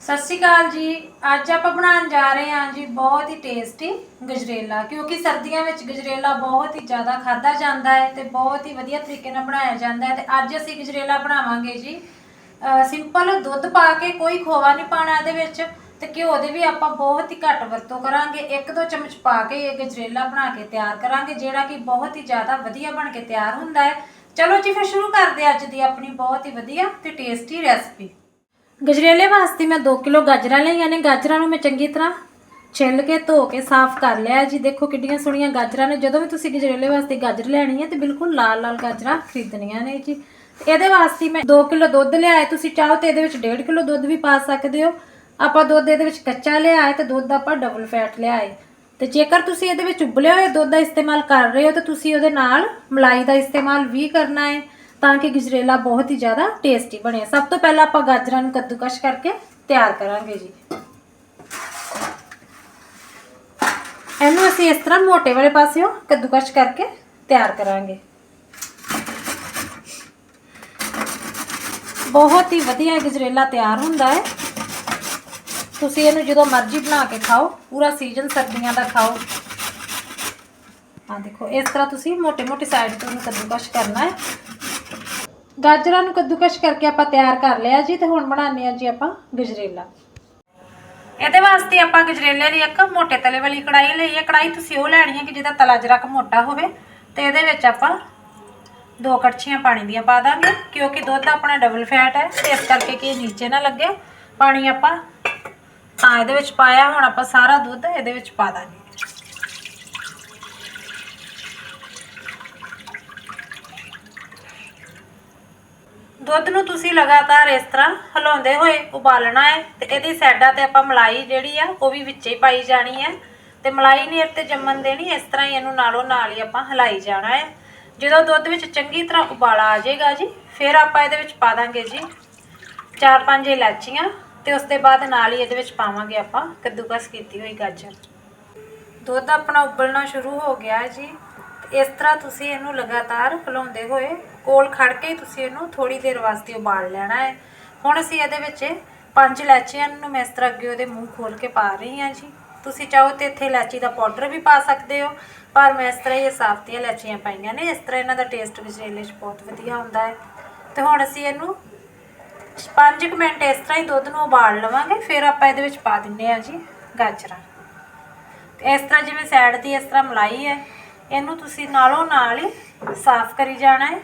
ਸਤਿ ਸ਼੍ਰੀ ਅਕਾਲ ਜੀ। ਅੱਜ ਆਪਾਂ ਬਣਾਉਣ ਜਾ ਰਹੇ ਹਾਂ ਜੀ ਬਹੁਤ ਹੀ ਟੇਸਟੀ ਗਜਰੇਲਾ, ਕਿਉਂਕਿ ਸਰਦੀਆਂ ਵਿੱਚ ਗਜਰੇਲਾ ਬਹੁਤ ਹੀ ਜ਼ਿਆਦਾ ਖਾਦਾ ਜਾਂਦਾ ਹੈ ਤੇ ਬਹੁਤ ਹੀ ਵਧੀਆ ਤਰੀਕੇ ਨਾਲ ਬਣਾਇਆ ਜਾਂਦਾ ਹੈ ਤੇ ਅੱਜ ਅਸੀਂ ਗਜਰੇਲਾ ਬਣਾਵਾਂਗੇ ਜੀ। ਸਿੰਪਲ ਦੁੱਧ ਪਾ ਕੇ ਕੋਈ ਖੋਵਾ ਨਹੀਂ ਪਾਣਾ ਇਹਦੇ ਵਿੱਚ ਤੇ ਘਿਓ ਦੇ ਵੀ ਆਪਾਂ ਬਹੁਤ ਹੀ ਘੱਟ ਵਰਤੋਂ ਕਰਾਂਗੇ। ਇੱਕ ਦੋ ਚਮਚ ਪਾ ਕੇ ਇਹ ਗਜਰੇਲਾ ਬਣਾ ਕੇ ਤਿਆਰ ਕਰਾਂਗੇ, ਜਿਹੜਾ ਕਿ ਬਹੁਤ ਹੀ ਜ਼ਿਆਦਾ ਵਧੀਆ ਬਣ ਕੇ ਤਿਆਰ ਹੁੰਦਾ ਹੈ। ਚਲੋ ਜੀ, ਫਿਰ ਸ਼ੁਰੂ ਕਰਦੇ ਅੱਜ ਦੀ ਆਪਣੀ ਬਹੁਤ ਹੀ ਵਧੀਆ ਤੇ ਟੇਸਟੀ ਰੈਸਪੀ ਗਜਰੇਲੇ ਵਾਸਤੇ ਮੈਂ 2 ਕਿਲੋ ਗਾਜਰਾਂ ਲਈਆਂ ਨੇ। ਗਾਜਰਾਂ ਨੂੰ ਮੈਂ ਚੰਗੀ ਤਰ੍ਹਾਂ ਛਿੱਲ ਕੇ, ਧੋ ਕੇ, ਸਾਫ਼ ਕਰ ਲਿਆ ਜੀ। ਦੇਖੋ ਕਿੰਨੀਆਂ ਸੋਹਣੀਆਂ ਗਾਜਰਾਂ ਨੇ। ਜਦੋਂ ਵੀ ਤੁਸੀਂ ਗਜਰੇਲੇ ਵਾਸਤੇ ਗਾਜਰ ਲੈਣੀ ਹੈ ਤੇ ਬਿਲਕੁਲ ਲਾਲ ਲਾਲ ਗਾਜਰਾਂ ਖਰੀਦਣੀਆਂ ਨੇ ਜੀ। ਇਹਦੇ ਵਾਸਤੇ ਮੈਂ 2 ਕਿਲੋ ਦੁੱਧ ਲਿਆਏ ਤੁਸੀਂ ਚਾਹੋ ਤੇ ਇਹਦੇ ਵਿੱਚ 1.5 ਕਿਲੋ ਦੁੱਧ ਵੀ ਪਾ ਸਕਦੇ ਹੋ। ਆਪਾਂ ਦੁੱਧ ਇਹਦੇ ਵਿੱਚ ਕੱਚਾ ਲਿਆਏ ਤੇ ਦੁੱਧ ਆਪਾਂ ਡਬਲ ਫੈਟ ਲਿਆਏ ਤੇ ਜੇਕਰ ਤੁਸੀਂ ਇਹਦੇ ਵਿੱਚ ਉਬਲੇ ਹੋਏ ਦੁੱਧ ਦਾ ਇਸਤੇਮਾਲ ਕਰ ਰਹੇ ਹੋ ਤਾਂ ਤੁਸੀਂ ਉਹਦੇ ਨਾਲ ਮਲਾਈ ਦਾ ਇਸਤੇਮਾਲ ਵੀ ਕਰਨਾ ਹੈ। ਤਾਂ ਕਿ ਗਜਰੇਲਾ ਬਹੁਤ ਹੀ ਜ਼ਿਆਦਾ ਟੇਸਟੀ ਬਣੇ। ਸਭ ਤੋਂ ਪਹਿਲਾਂ ਆਪਾਂ ਗਾਜਰਾਂ ਨੂੰ ਕੱਦੂਕਸ਼ ਕਰਕੇ ਤਿਆਰ ਕਰਾਂਗੇ ਜੀ। ਇਹਨੂੰ ਅਸੀਂ ਇਸ ਤਰ੍ਹਾਂ ਮੋਟੇ ਵਾਲੇ ਪਾਸਿਓਂ ਕੱਦੂਕਸ਼ ਕਰਕੇ ਤਿਆਰ ਕਰਾਂਗੇ। ਬਹੁਤ ਹੀ ਵਧੀਆ ਗਜਰੇਲਾ ਤਿਆਰ ਹੁੰਦਾ ਹੈ। ਤੁਸੀਂ ਇਹਨੂੰ ਜਦੋਂ ਮਰਜ਼ੀ ਬਣਾ ਕੇ ਖਾਓ, ਪੂਰਾ ਸੀਜ਼ਨ ਸਰਦੀਆਂ ਦਾ ਖਾਓ। ਆ ਦੇਖੋ, ਇਸ ਤਰ੍ਹਾਂ ਤੁਸੀਂ ਮੋਟੇ ਮੋਟੇ ਸਾਈਡ ਤੋਂ ਇਹਨੂੰ ਕੱਦੂਕਸ਼ ਕਰਨਾ ਹੈ। ਗਾਜਰਾਂ ਨੂੰ ਕੱਦੂਕਸ਼ ਕਰਕੇ ਆਪਾਂ ਤਿਆਰ ਕਰ ਲਿਆ ਜੀ ਤੇ ਹੁਣ ਬਣਾਉਂਦੇ ਆ ਜੀ ਆਪਾਂ ਗਜਰੇਲਾ। ਇਹਦੇ ਵਾਸਤੇ ਆਪਾਂ ਗਜਰੇਲੇ ਦੀ ਇੱਕ ਮੋਟੇ ਤਲੇ ਵਾਲੀ ਕੜਾਈ ਲਈ ਹੈ। ਕੜਾਈ ਤੁਸੀਂ ਉਹ ਲੈਣੀ ਹੈ ਕਿ ਜਿਹਦਾ ਤਲਾ ਜਰਾ ਕੁ ਮੋਟਾ ਹੋਵੇ ਤੇ ਇਹਦੇ ਵਿੱਚ ਆਪਾਂ ਦੋ ਕੜਛੀਆਂ ਪਾਣੀ ਦੀਆਂ ਪਾ ਦਾਂਗੇ, ਕਿਉਂਕਿ ਦੁੱਧ ਆਪਣਾ ਡਬਲ ਫੈਟ ਹੈ ਤੇ ਇਸ ਕਰਕੇ ਕਿ ਨੀਚੇ ਨਾ ਲੱਗੇ। ਪਾਣੀ ਆਪਾਂ ਤਾਂ ਇਹਦੇ ਵਿੱਚ ਪਾਇਆ, ਹੁਣ ਆਪਾਂ ਸਾਰਾ ਦੁੱਧ ਇਹਦੇ ਵਿੱਚ ਪਾ ਦਾਂਗੇ। ਦੁੱਧ ਨੂੰ ਤੁਸੀਂ ਲਗਾਤਾਰ ਇਸ ਤਰ੍ਹਾਂ ਹਿਲਾਉਂਦੇ ਹੋਏ ਉਬਾਲਣਾ ਹੈ ਤੇ ਇਹਦੀ ਸਾਈਡਾਂ ਤੇ ਆਪਾਂ ਮਲਾਈ ਜਿਹੜੀ ਆ, ਉਹ ਵੀ ਵਿੱਚੇ ਹੀ ਪਾਈ ਜਾਣੀ ਹੈ। ਤੇ ਮਲਾਈ ਨਹੀਂ ਇਹ ਤੇ ਜੰਮਣ ਦੇਣੀ, ਇਸ ਤਰ੍ਹਾਂ ਹੀ ਇਹਨੂੰ ਨਾਲੋਂ ਨਾਲ ਹੀ ਆਪਾਂ ਹਿਲਾਈ ਜਾਣਾ ਹੈ। ਜਦੋਂ ਦੁੱਧ ਵਿੱਚ ਚੰਗੀ ਤਰ੍ਹਾਂ ਉਬਾਲਾ ਆ ਜਾਏਗਾ ਜੀ, ਫਿਰ ਆਪਾਂ ਇਹਦੇ ਵਿੱਚ ਪਾ ਦਾਂਗੇ ਜੀ ਚਾਰ ਪੰਜ ਇਲਾਚੀਆਂ ਤੇ ਉਸ ਦੇ ਬਾਅਦ ਨਾਲ ਹੀ ਇਹਦੇ ਵਿੱਚ ਪਾਵਾਂਗੇ ਆਪਾਂ ਕੱਦੂਕਸ ਕੀਤੀ ਹੋਈ ਗਾਜਰ। ਦੁੱਧ ਆਪਣਾ ਉਬਲਣਾ ਸ਼ੁਰੂ ਹੋ ਗਿਆ ਜੀ। ਤੇ ਇਸ ਤਰ੍ਹਾਂ ਤੁਸੀਂ ਇਹਨੂੰ ਲਗਾਤਾਰ ਹਿਲਾਉਂਦੇ ਹੋਏ ਕੋਲ ਖੜ ਕੇ ਹੀ ਤੁਸੀਂ ਇਹਨੂੰ ਥੋੜੀ ਦੇਰ ਵਾਸਤੇ ਉਬਾਲ ਲੈਣਾ ਹੈ। ਹੁਣ ਅਸੀਂ ਇਹਦੇ ਵਿੱਚ ਪੰਜ ਇਲਾਚੀਆਂ ਨੂੰ ਮੈਂ ਇਸ ਤਰ੍ਹਾਂ ਅੱਗੇ ਉਹਦੇ ਮੂੰਹ ਖੋਲ ਕੇ ਪਾ ਰਹੀ ਹਾਂ ਜੀ। ਤੁਸੀਂ ਚਾਹੋ ਤੇ ਇੱਥੇ ਇਲਾਚੀ ਦਾ ਪਾਊਡਰ ਵੀ ਪਾ ਸਕਦੇ ਹੋ, ਪਰ ਮੈਂ ਇਸ ਤਰ੍ਹਾਂ ਹੀ ਇਹ ਸਾਫਤੀਆਂ ਇਲਾਚੀਆਂ ਪਾਈਆਂ ਨੇ, ਇਸ ਤਰ੍ਹਾਂ ਇਹਨਾਂ ਦਾ ਟੇਸਟ ਗਜਰੇਲੇ 'ਚ ਬਹੁਤ ਵਧੀਆ ਹੁੰਦਾ ਹੈ। ਤੇ ਹੁਣ ਅਸੀਂ ਇਹਨੂੰ 5 ਮਿੰਟ ਇਸ ਤਰ੍ਹਾਂ ਹੀ ਦੁੱਧ ਨੂੰ ਉਬਾਲ ਲਵਾਂਗੇ, ਫਿਰ ਆਪਾਂ ਇਹਦੇ ਵਿੱਚ ਪਾ ਦਿੰਨੇ ਆ ਜੀ ਗਾਜਰਾਂ। ਇਸ ਤਰ੍ਹਾਂ ਜਿਵੇਂ ਸਾਈਡ ਦੀ ਇਸ ਤਰ੍ਹਾਂ ਮਲਾਈ ਹੈ, ਇਹਨੂੰ ਤੁਸੀਂ ਨਾਲੋਂ ਨਾਲ ਹੀ ਸਾਫ਼ ਕਰੀ ਜਾਣਾ ਹੈ।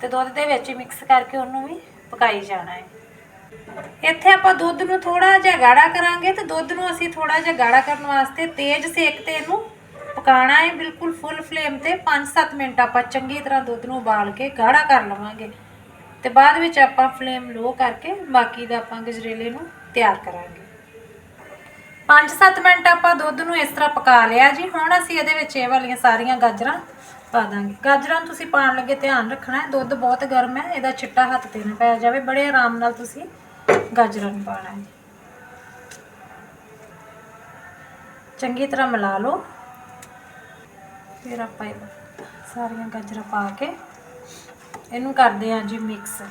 ਤੇ ਦੁੱਧ ਦੇ ਵਿੱਚ ਮਿਕਸ ਕਰਕੇ ਉਹਨੂੰ ਵੀ ਪਕਾਈ ਜਾਣਾ ਹੈ। ਇੱਥੇ ਆਪਾਂ ਦੁੱਧ ਨੂੰ ਥੋੜਾ ਜਿਹਾ ਗਾੜਾ ਕਰਾਂਗੇ ਤੇ ਦੁੱਧ ਨੂੰ ਅਸੀਂ ਥੋੜਾ ਜਿਹਾ ਗਾੜਾ ਕਰਨ ਵਾਸਤੇ ਤੇਜ਼ ਸੇਕ ਤੇ ਇਹਨੂੰ ਪਕਾਣਾ ਹੈ। ਬਿਲਕੁਲ ਫੁੱਲ ਫਲੇਮ ਤੇ 5-7 ਮਿੰਟ ਆਪਾਂ ਚੰਗੀ ਤਰ੍ਹਾਂ ਦੁੱਧ ਨੂੰ ਉਬਾਲ ਕੇ ਗਾੜਾ ਕਰ ਲਵਾਂਗੇ। ਤੇ ਬਾਅਦ ਵਿੱਚ ਆਪਾਂ ਫਲੇਮ ਲੋ ਕਰਕੇ ਬਾਕੀ ਦਾ ਆਪਾਂ ਗਜਰੇਲੇ ਨੂੰ ਤਿਆਰ ਕਰਾਂਗੇ। 5-7 ਮਿੰਟ ਆਪਾਂ ਦੁੱਧ ਨੂੰ ਇਸ ਤਰ੍ਹਾਂ ਪਕਾ ਲਿਆ ਜੀ। ਹੁਣ ਅਸੀਂ ਇਹਦੇ ਵਿੱਚ ਇਹ ਵਾਲੀਆਂ ਸਾਰੀਆਂ ਗਾਜਰਾਂ ਪਾ ਦਾਂਗੇ। ਗਾਜਰਾਂ ਨੂੰ ਤੁਸੀਂ ਪਾਉਣ ਲੱਗੇ ਧਿਆਨ ਰੱਖਣਾ ਹੈ। ਦੁੱਧ ਬਹੁਤ ਗਰਮ ਹੈ। ਇਹਦਾ ਛਿੱਟਾ ਹੱਥ ਤੇ ਨਾ ਪੈ ਜਾਵੇ। ਬੜੇ ਆਰਾਮ ਨਾਲ ਤੁਸੀਂ ਗਾਜਰਾਂ ਨੂੰ ਪਾਣਾ ਹੈ। ਚੰਗੀ ਤਰ੍ਹਾਂ ਮਿਲਾ ਲਓ। ਫਿਰ ਆਪਾਂ ਇਹ ਸਾਰੀਆਂ ਗਾਜਰਾਂ ਪਾ ਕੇ ਇਹਨੂੰ ਕਰਦੇ ਹਾਂ ਜੀ ਮਿਕਸ।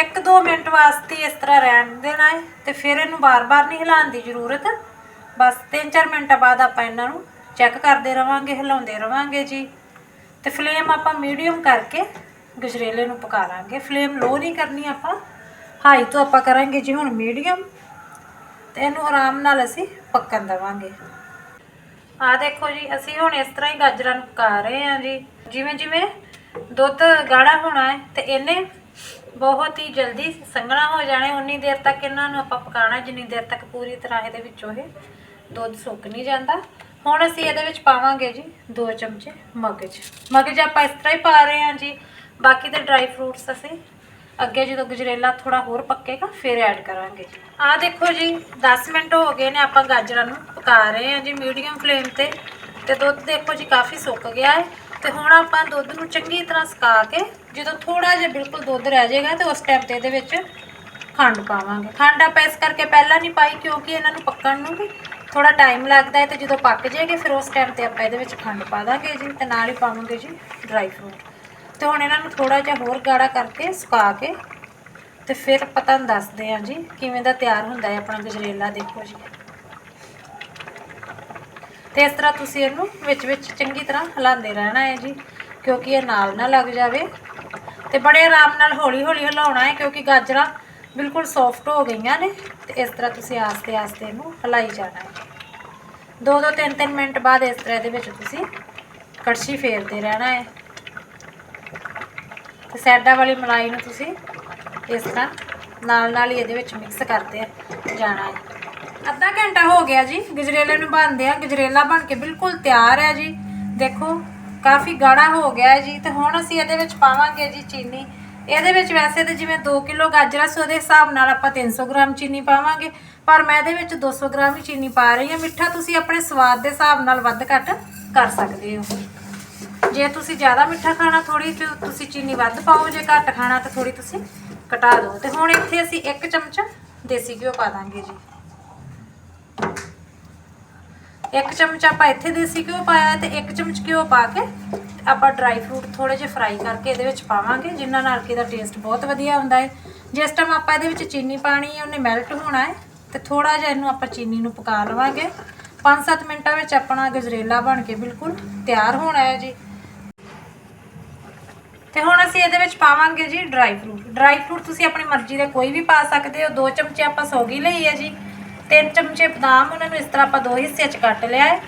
ਇੱਕ ਦੋ ਮਿੰਟ ਵਾਸਤੇ ਇਸ ਤਰ੍ਹਾਂ ਰਹਿਣ ਦੇਣਾ ਹੈ ਤੇ ਫਿਰ ਇਹਨੂੰ ਬਾਰ-ਬਾਰ ਨਹੀਂ ਹਿਲਾਉਣ ਦੀ ਜ਼ਰੂਰਤ। ਬਸ 3-4 ਮਿੰਟਾਂ ਬਾਅਦ ਆਪਾਂ ਇਹਨਾਂ ਨੂੰ ਚੈੱਕ ਕਰਦੇ ਰਵਾਂਗੇ, ਹਿਲਾਉਂਦੇ ਰਵਾਂਗੇ ਜੀ। ਤੇ ਫਲੇਮ ਆਪਾਂ ਮੀਡੀਅਮ ਕਰਕੇ ਗਜਰੇਲੇ ਨੂੰ ਪਕਾ ਲਾਂਗੇ। ਫਲੇਮ ਲੋ ਨਹੀਂ ਕਰਨੀ ਆਪਾਂ। ਹਾਈ ਤੋਂ ਆਪਾਂ ਕਰਾਂਗੇ ਜੀ ਹੁਣ ਮੀਡੀਅਮ ਤੇ ਇਹਨੂੰ ਆਰਾਮ ਨਾਲ ਅਸੀਂ ਪੱਕਣ ਦੇਵਾਂਗੇ। ਆ ਦੇਖੋ ਜੀ, ਅਸੀਂ ਹੁਣ ਇਸ ਤਰ੍ਹਾਂ ਹੀ ਗਾਜਰਾਂ ਨੂੰ ਪਕਾ ਰਹੇ ਹਾਂ ਜੀ। ਜਿਵੇਂ ਜਿਵੇਂ ਦੁੱਧ ਗਾੜਾ ਹੋਣਾ ਹੈ ਤੇ ਇਹਨੇ ਬਹੁਤ ਹੀ ਜਲਦੀ ਸੰਘਣਾ ਹੋ ਜਾਣਾ, ਉਨੀ ਦੇਰ ਤੱਕ ਇਹਨਾਂ ਨੂੰ ਆਪਾਂ ਪਕਾਉਣਾ, ਜਿੰਨੀ ਦੇਰ ਤੱਕ ਪੂਰੀ ਤਰ੍ਹਾਂ ਇਹਦੇ ਵਿੱਚੋਂ ਇਹ ਦੁੱਧ ਸੁੱਕ ਨਹੀਂ ਜਾਂਦਾ। ਹੁਣ ਅਸੀਂ ਇਹਦੇ ਵਿੱਚ ਪਾਵਾਂਗੇ ਜੀ 2 ਚਮਚੇ ਮਗਜ ਮਗਜ ਆਪਾਂ ਇਸ ਤਰ੍ਹਾਂ ਹੀ ਪਾ ਰਹੇ ਹਾਂ ਜੀ, ਬਾਕੀ ਦੇ ਡਰਾਈ ਫਰੂਟਸ ਅਸੀਂ ਅੱਗੇ ਜਦੋਂ ਗਜਰੇਲਾ ਥੋੜਾ ਹੋਰ ਪੱਕੇਗਾ, ਫਿਰ ਐਡ ਕਰਾਂਗੇ। ਆਹ ਦੇਖੋ ਜੀ 10 ਮਿੰਟ ਹੋ ਗਏ ਨੇ ਆਪਾਂ ਗਾਜਰਾਂ ਨੂੰ ਪਕਾ ਰਹੇ ਹਾਂ ਜੀ ਮੀਡੀਅਮ ਫਲੇਮ ਤੇ। ਤੇ ਦੁੱਧ ਦੇਖੋ ਜੀ ਕਾਫੀ ਸੁੱਕ ਗਿਆ ਹੈ। ਤੇ ਹੁਣ ਆਪਾਂ ਦੁੱਧ ਨੂੰ ਚੰਗੀ ਤਰ੍ਹਾਂ ਸੁਕਾ ਕੇ, ਜਦੋਂ ਥੋੜਾ ਜਿਹਾ ਬਿਲਕੁਲ ਦੁੱਧ ਰਹਿ ਜਾਏਗਾ ਤੇ ਉਸ ਟਾਈਮ ਤੇ ਇਹਦੇ ਵਿੱਚ ਖੰਡ ਪਾਵਾਂਗੇ। ਖੰਡ ਆਪਾਂ ਇਸ ਕਰਕੇ ਪਹਿਲਾਂ ਨਹੀਂ ਪਾਈ ਕਿਉਂਕਿ ਇਹਨਾਂ ਨੂੰ ਪੱਕਣ ਨੂੰ ਵੀ ਥੋੜਾ ਟਾਈਮ ਲੱਗਦਾ ਹੈ ਤੇ ਜਦੋਂ ਪੱਕ ਜਾਏਗੇ ਫਿਰ ਉਸ ਟਾਈਮ ਤੇ ਆਪਾਂ ਇਹਦੇ ਵਿੱਚ ਖੰਡ ਪਾ ਦਾਂਗੇ ਜੀ ਤੇ ਨਾਲ ਹੀ ਪਾਵਾਂਗੇ ਜੀ ਡਰਾਈ ਫਰੂਟ ਤੇ ਹੁਣ ਇਹਨਾਂ ਨੂੰ ਥੋੜਾ ਜਿਹਾ ਹੋਰ ਗਾੜਾ ਕਰਕੇ ਸੁਕਾ ਕੇ ਤੇ ਫਿਰ ਆਪਾਂ ਤੁਹਾਨੂੰ ਦੱਸਦੇ ਹਾਂ ਜੀ ਕਿਵੇਂ ਦਾ ਤਿਆਰ ਹੁੰਦਾ ਹੈ ਆਪਣਾ ਗਜਰੇਲਾ ਦੇਖੋ ਜੀ। ਤੇ ਇਸ ਤਰ੍ਹਾਂ ਤੁਸੀਂ ਇਹਨੂੰ ਵਿੱਚ ਵਿੱਚ ਚੰਗੀ ਤਰ੍ਹਾਂ ਹਿਲਾਉਂਦੇ ਰਹਿਣਾ ਹੈ ਜੀ, ਕਿਉਂਕਿ ਇਹ ਨਾਲ ਨਾ ਲੱਗ ਜਾਵੇ। ਤੇ ਬੜੇ ਆਰਾਮ ਨਾਲ ਹੌਲੀ ਹੌਲੀ ਹਿਲਾਉਣਾ ਹੈ, ਕਿਉਂਕਿ ਗਾਜਰਾਂ ਬਿਲਕੁਲ ਸੌਫਟ ਹੋ ਗਈਆਂ ਨੇ, ਤੇ ਇਸ ਤਰ੍ਹਾਂ ਤੁਸੀਂ ਆਸਤੇ ਆਸਤੇ ਇਹਨੂੰ ਹਿਲਾਈ ਜਾਣਾ ਹੈ। ਦੋ ਦੋ ਤਿੰਨ ਤਿੰਨ ਮਿੰਟ ਬਾਅਦ ਇਸ ਤਰ੍ਹਾਂ ਇਹਦੇ ਵਿੱਚ ਤੁਸੀਂ ਕੜਛੀ ਫੇਰਦੇ ਰਹਿਣਾ ਹੈ। ਤੇ ਸੈਡਾ ਵਾਲੀ ਮਲਾਈ ਨੂੰ ਤੁਸੀਂ ਇਸ ਤਰ੍ਹਾਂ ਨਾਲ ਨਾਲ ਹੀ ਇਹਦੇ ਵਿੱਚ ਮਿਕਸ ਕਰਦੇ ਜਾਣਾ ਹੈ। ਅੱਧਾ ਘੰਟਾ ਹੋ ਗਿਆ ਜੀ, ਗਜਰੇਲੇ ਨੂੰ ਬਣਦੇ ਆ ਗਜਰੇਲਾ ਬਣ ਕੇ ਬਿਲਕੁਲ ਤਿਆਰ ਹੈ ਜੀ। ਦੇਖੋ, ਕਾਫੀ ਗਾੜਾ ਹੋ ਗਿਆ ਹੈ ਜੀ, ਤੇ ਹੁਣ ਅਸੀਂ ਇਹਦੇ ਵਿੱਚ ਪਾਵਾਂਗੇ ਜੀ ਚੀਨੀ। ਇਹਦੇ ਵਿੱਚ ਵੈਸੇ ਤੇ ਜਿਵੇਂ 2 ਕਿਲੋ ਗਾਜਰਾਂ ਸੀ ਉਹਦੇ ਹਿਸਾਬ ਨਾਲ ਆਪਾਂ 300 ਗ੍ਰਾਮ ਚੀਨੀ ਪਾਵਾਂਗੇ। ਪਰ ਮੈਂ ਇਹਦੇ ਵਿੱਚ 200 ਗ੍ਰਾਮ ਹੀ ਚੀਨੀ ਪਾ ਰਹੀ ਹਾਂ। ਮਿੱਠਾ ਤੁਸੀਂ ਆਪਣੇ ਸਵਾਦ ਦੇ ਹਿਸਾਬ ਨਾਲ ਵੱਧ ਘੱਟ ਕਰ ਸਕਦੇ ਹੋ। ਜੇ ਤੁਸੀਂ ਜ਼ਿਆਦਾ ਮਿੱਠਾ ਖਾਣਾ ਥੋੜੀ ਤੁਸੀਂ ਚੀਨੀ ਵੱਧ ਪਾਓ, ਜੇ ਘੱਟ ਖਾਣਾ ਤਾਂ ਥੋੜੀ ਤੁਸੀਂ ਘਟਾ ਦਿਓ। ਤੇ ਹੁਣ ਇੱਥੇ ਅਸੀਂ 1 ਚਮਚ ਦੇਸੀ ਘਿਓ ਪਾ ਦਾਂਗੇ ਜੀ। ਇੱਕ ਚਮਚ ਆਪਾਂ ਇੱਥੇ ਦੇਸੀ ਘਿਓ ਪਾਇਆ ਤੇ ਇੱਕ ਚਮਚ ਘਿਓ ਪਾ ਕੇ ਤੇ ਆਪਾਂ ਡਰਾਈ ਫਰੂਟ ਥੋੜੇ ਜਿਹਾ ਫਰਾਈ ਕਰਕੇ ਇਹਦੇ ਵਿੱਚ ਪਾਵਾਂਗੇ ਜਿਨ੍ਹਾਂ ਨਾਲ ਕਿ ਇਹਦਾ ਟੇਸਟ ਬਹੁਤ ਵਧੀਆ ਹੁੰਦਾ ਹੈ। ਜਿਸ ਟਾਈਮ ਆਪਾਂ ਇਹਦੇ ਵਿੱਚ ਚੀਨੀ ਪਾਣੀ ਹੈ, ਉਹਨੇ ਮੈਲਟ ਹੋਣਾ ਹੈ ਤੇ ਥੋੜਾ ਜਿਹਾ ਇਹਨੂੰ ਆਪਾਂ ਚੀਨੀ ਨੂੰ ਪਕਾ ਲਵਾਂਗੇ। 5-7 ਮਿੰਟਾਂ ਵਿੱਚ ਆਪਣਾ ਗਜਰੇਲਾ ਬਣ ਕੇ ਬਿਲਕੁਲ ਤਿਆਰ ਹੋਣਾ ਹੈ ਜੀ। ਤੇ ਹੁਣ ਅਸੀਂ ਇਹਦੇ ਵਿੱਚ ਪਾਵਾਂਗੇ ਜੀ ਡਰਾਈ ਫਰੂਟ ਡਰਾਈ ਫਰੂਟ ਤੁਸੀਂ ਆਪਣੀ ਮਰਜ਼ੀ ਦੇ ਕੋਈ ਵੀ ਪਾ ਸਕਦੇ ਹੋ। ਦੋ ਚਮਚੇ ਆਪਾਂ ਸੌਗੀ ਲਈ ਹੈ ਜੀ। ਤਿੰਨ ਚਮਚੇ ਬਦਾਮ ਉਹਨਾਂ ਨੂੰ ਇਸ ਤਰ੍ਹਾਂ ਆਪਾਂ ਦੋ ਹਿੱਸਿਆਂ 'ਚ ਕੱਟ ਲਿਆ ਹੈ।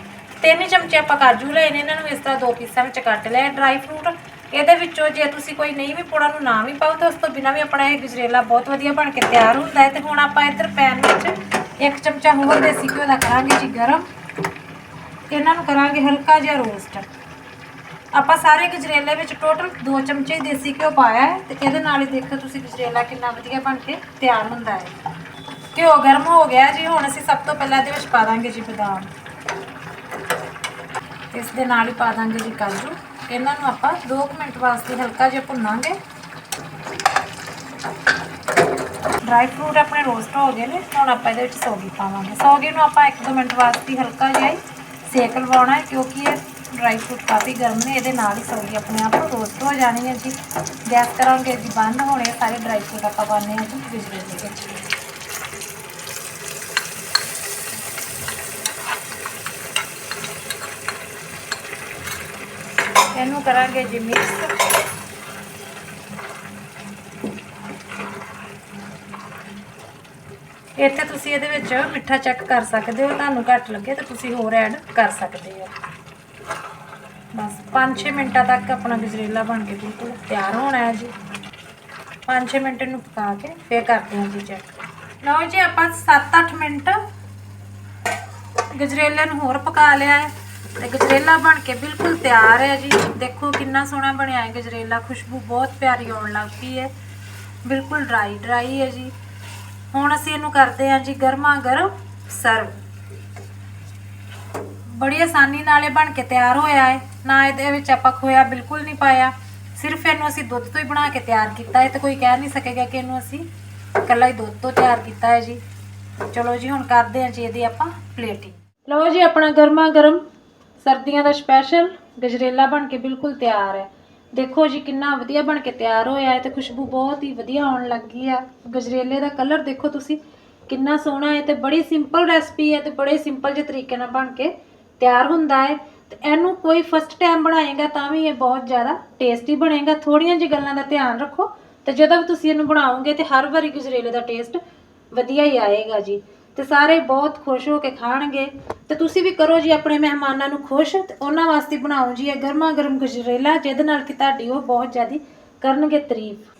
ਤਿੰਨ ਚਮਚੇ ਆਪਾਂ ਕਾਜੂ ਲਏ ਨੇ, ਇਹਨਾਂ ਨੂੰ ਇਸ ਤਰ੍ਹਾਂ ਦੋ ਪੀਸਾਂ ਵਿੱਚ ਕੱਟ ਲਿਆ ਡਰਾਈ ਫਰੂਟ ਇਹਦੇ ਵਿੱਚੋਂ ਜੇ ਤੁਸੀਂ ਕੋਈ ਨਹੀਂ ਵੀ ਪਾਉਣਾ ਨੂੰ ਨਾ ਵੀ ਪਾਓ ਤਾਂ ਉਸ ਤੋਂ ਬਿਨਾਂ ਵੀ ਆਪਣਾ ਇਹ ਗਜਰੇਲਾ ਬਹੁਤ ਵਧੀਆ ਬਣ ਕੇ ਤਿਆਰ ਹੁੰਦਾ ਹੈ। ਤੇ ਹੁਣ ਆਪਾਂ ਇੱਧਰ ਪੈਨ ਵਿੱਚ ਇੱਕ ਚਮਚਾ ਹੋਰ ਦੇਸੀ ਘਿਓ ਦਾ ਕਰਾਂਗੇ ਜੀ ਗਰਮ। ਇਹਨਾਂ ਨੂੰ ਕਰਾਂਗੇ ਹਲਕਾ ਜਿਹਾ ਰੋਸਟ ਆਪਾਂ ਸਾਰੇ ਗਜਰੇਲੇ ਵਿੱਚ ਟੋਟਲ 2 ਚਮਚੇ ਦੇਸੀ ਘਿਓ ਪਾਇਆ ਹੈ ਤੇ ਇਹਦੇ ਨਾਲ ਹੀ ਦੇਖੋ ਤੁਸੀਂ ਗਜਰੇਲਾ ਕਿੰਨਾ ਵਧੀਆ ਬਣ ਕੇ ਤਿਆਰ ਹੁੰਦਾ ਹੈ। ਘਿਓ ਗਰਮ ਹੋ ਗਿਆ ਜੀ, ਹੁਣ ਅਸੀਂ ਸਭ ਤੋਂ ਪਹਿਲਾਂ ਇਹਦੇ ਵਿੱਚ ਪਾ ਦਾਂਗੇ ਜੀ ਬਦਾਮ। ਇਸ ਦੇ ਨਾਲ ਹੀ ਪਾ ਦਾਂਗੇ ਜੀ ਕਾਜੂ। ਇਹਨਾਂ ਨੂੰ ਆਪਾਂ 2 ਮਿੰਟ ਵਾਸਤੇ ਹਲਕਾ ਜਿਹਾ ਭੁੰਨਾਂਗੇ। ਡਰਾਈ ਫਰੂਟ ਆਪਣੇ ਰੋਸਟ ਹੋ ਗਏ ਨੇ, ਹੁਣ ਆਪਾਂ ਇਹਦੇ ਵਿੱਚ ਸੌਗੀ ਪਾਵਾਂਗੇ। ਸੌਗੀ ਨੂੰ ਆਪਾਂ 1-2 ਮਿੰਟ ਵਾਸਤੇ ਹਲਕਾ ਜਿਹਾ ਹੀ ਸੇਕ ਲਵਾਉਣਾ ਹੈ, ਕਿਉਂਕਿ ਇਹ ਡਰਾਈ ਫਰੂਟ ਕਾਫੀ ਗਰਮ ਨੇ, ਇਹਦੇ ਨਾਲ ਹੀ ਸੌਗੀ ਆਪਣੇ ਆਪ ਰੋਸਟ ਹੋ ਜਾਣੀ ਹੈ ਜੀ। ਗੈਸ ਕਰਾਂਗੇ ਜੀ ਬੰਦ, ਹੋਣੇ ਸਾਰੇ ਡਰਾਈ ਫਰੂਟ ਆਪਾਂ ਪਾਉਂਦੇ ਹਾਂ ਜੀ ਬਿਜਲੀ ਦੇ ਵਿੱਚ। ਇਹਨੂੰ ਕਰਾਂਗੇ ਜੀ ਮਿਕਸ ਇੱਥੇ ਤੁਸੀਂ ਇਹਦੇ ਵਿੱਚ ਮਿੱਠਾ ਚੈੱਕ ਕਰ ਸਕਦੇ ਹੋ, ਤੁਹਾਨੂੰ ਘੱਟ ਲੱਗੇ ਤਾਂ ਤੁਸੀਂ ਹੋਰ ਐਡ ਕਰ ਸਕਦੇ ਹੋ। ਬਸ 5-6 ਮਿੰਟਾਂ ਤੱਕ ਆਪਣਾ ਗਜਰੇਲਾ ਬਣ ਕੇ ਬਿਲਕੁਲ ਤਿਆਰ ਹੋਣਾ ਹੈ ਜੀ। 5-6 ਮਿੰਟ ਇਹਨੂੰ ਪਕਾ ਕੇ ਫੇਰ ਕਰਦੇ ਹਾਂ ਜੀ ਚੈੱਕ ਲਓ ਜੀ, ਆਪਾਂ 7-8 ਮਿੰਟ ਗਜਰੇਲੇ ਨੂੰ ਹੋਰ ਪਕਾ ਲਿਆ ਹੈ। ਤੇ ਗਜਰੇਲਾ ਬਣ ਕੇ ਬਿਲਕੁਲ ਤਿਆਰ ਹੈ ਜੀ। ਦੇਖੋ ਕਿੰਨਾ ਸੋਹਣਾ ਬਣਿਆ ਹੈ ਗਜਰੇਲਾ। ਖੁਸ਼ਬੂ ਬਹੁਤ ਪਿਆਰੀ ਆਉਣ ਲੱਗ ਪਈ ਹੈ। ਬਿਲਕੁਲ ਡਰਾਈ ਡਰਾਈ ਹੈ ਜੀ। ਹੁਣ ਅਸੀਂ ਇਹਨੂੰ ਕਰਦੇ ਹਾਂ ਜੀ ਗਰਮਾ ਗਰਮ ਸਰਵ ਬੜੀ ਆਸਾਨੀ ਨਾਲ ਇਹ ਬਣ ਕੇ ਤਿਆਰ ਹੋਇਆ ਹੈ। ਨਾ ਇਹਦੇ ਵਿੱਚ ਆਪਾਂ ਖੋਇਆ ਬਿਲਕੁਲ ਨਹੀਂ ਪਾਇਆ। ਸਿਰਫ ਇਹਨੂੰ ਅਸੀਂ ਦੁੱਧ ਤੋਂ ਹੀ ਬਣਾ ਕੇ ਤਿਆਰ ਕੀਤਾ ਹੈ ਤੇ ਕੋਈ ਕਹਿ ਨਹੀਂ ਸਕੇਗਾ ਕਿ ਇਹਨੂੰ ਅਸੀਂ ਇਕੱਲਾ ਹੀ ਦੁੱਧ ਤੋਂ ਤਿਆਰ ਕੀਤਾ ਹੈ ਜੀ। ਚਲੋ ਜੀ ਹੁਣ ਕਰਦੇ ਹਾਂ ਜੀ ਇਹਦੀ ਆਪਾਂ ਪਲੇਟਿੰਗ ਲਓ ਜੀ ਆਪਣਾ ਗਰਮਾ ਗਰਮ ਸਰਦੀਆਂ ਦਾ ਸਪੈਸ਼ਲ ਗਜਰੇਲਾ ਬਣ ਕੇ ਬਿਲਕੁਲ ਤਿਆਰ ਹੈ। ਦੇਖੋ ਜੀ ਕਿੰਨਾ ਵਧੀਆ ਬਣ ਕੇ ਤਿਆਰ ਹੋਇਆ ਹੈ ਤੇ ਖੁਸ਼ਬੂ ਬਹੁਤ ਹੀ ਵਧੀਆ ਆਉਣ ਲੱਗੀ ਆ। ਗਜਰੇਲੇ ਦਾ ਕਲਰ ਦੇਖੋ ਤੁਸੀਂ, ਕਿੰਨਾ ਸੋਹਣਾ ਹੈ ਤੇ ਬੜੀ ਸਿੰਪਲ ਰੈਸਪੀ ਹੈ ਤੇ ਬੜੇ ਸਿੰਪਲ ਜਿਹੇ ਤਰੀਕੇ ਨਾਲ ਬਣ ਕੇ ਤਿਆਰ ਹੁੰਦਾ ਹੈ। ਤੇ ਇਹਨੂੰ ਕੋਈ ਫਸਟ ਟਾਈਮ ਬਣਾਏਗਾ ਤਾਂ ਵੀ ਇਹ ਬਹੁਤ ਜ਼ਿਆਦਾ ਟੇਸਟੀ ਬਣੇਗਾ। ਥੋੜੀਆਂ ਜਿਹੀ ਗੱਲਾਂ ਦਾ ਧਿਆਨ ਰੱਖੋ ਤੇ ਜਦੋਂ ਵੀ ਤੁਸੀਂ ਇਹਨੂੰ ਬਣਾਓਗੇ ਤੇ ਹਰ ਵਾਰੀ ਗਜਰੇਲੇ ਦਾ ਟੇਸਟ ਵਧੀਆ ਹੀ ਆਏਗਾ ਜੀ। ਤੇ ਸਾਰੇ ਬਹੁਤ ਖੁਸ਼ ਹੋ ਕੇ ਖਾਣਗੇ। ਤੇ ਤੁਸੀਂ ਵੀ ਕਰੋ ਜੀ ਆਪਣੇ ਮਹਿਮਾਨਾਂ ਨੂੰ ਖੁਸ਼ ਤੇ ਉਹਨਾਂ ਵਾਸਤੇ ਬਣਾਓ ਜੀ ਇਹ ਗਰਮਾ ਗਰਮ ਗਜਰੇਲਾ, ਜਿਹਦੇ ਨਾਲ ਕਿ ਤੁਹਾਡੀ ਉਹ ਬਹੁਤ ਜ਼ਿਆਦਾ ਕਰਨਗੇ ਤਾਰੀਫ।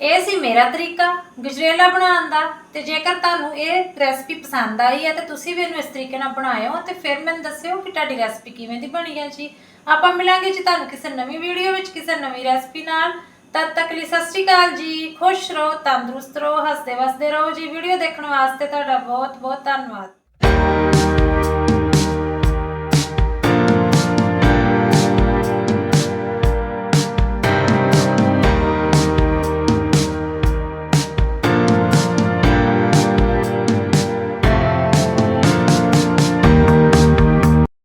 ਇਹ ਸੀ ਮੇਰਾ ਤਰੀਕਾ ਗਜਰੇਲਾ ਬਣਾਉਣ ਦਾ ਤੇ ਜੇਕਰ ਤੁਹਾਨੂੰ ਇਹ ਰੈਸਪੀ ਪਸੰਦ ਆਈ ਹੈ ਤੇ ਤੁਸੀਂ ਵੀ ਇਹਨੂੰ ਇਸ ਤਰੀਕੇ ਨਾਲ ਬਣਾਇਓ ਤੇ ਫਿਰ ਮੈਨੂੰ ਦੱਸਿਓ ਕਿ ਤੁਹਾਡੀ ਰੈਸਪੀ ਕਿਵੇਂ ਦੀ ਬਣੀ ਹੈ ਜੀ। ਆਪਾਂ ਮਿਲਾਂਗੇ ਜੀ ਤੁਹਾਨੂੰ ਕਿਸੇ ਨਵੀਂ ਵੀਡੀਓ ਵਿੱਚ, ਕਿਸੇ ਨਵੀਂ ਰੈਸਪੀ ਨਾਲ। ਤਦ ਤੱਕ ਲਈ ਸਤਿ ਸ਼੍ਰੀ ਅਕਾਲ ਜੀ। ਖੁਸ਼ ਰਹੋ, ਤੰਦਰੁਸਤ ਰਹੋ, ਹੱਸਦੇ ਵਸਦੇ ਰਹੋ ਜੀ। ਵੀਡੀਓ ਦੇਖਣ ਵਾਸਤੇ ਤੁਹਾਡਾ ਬਹੁਤ ਬਹੁਤ ਧੰਨਵਾਦ।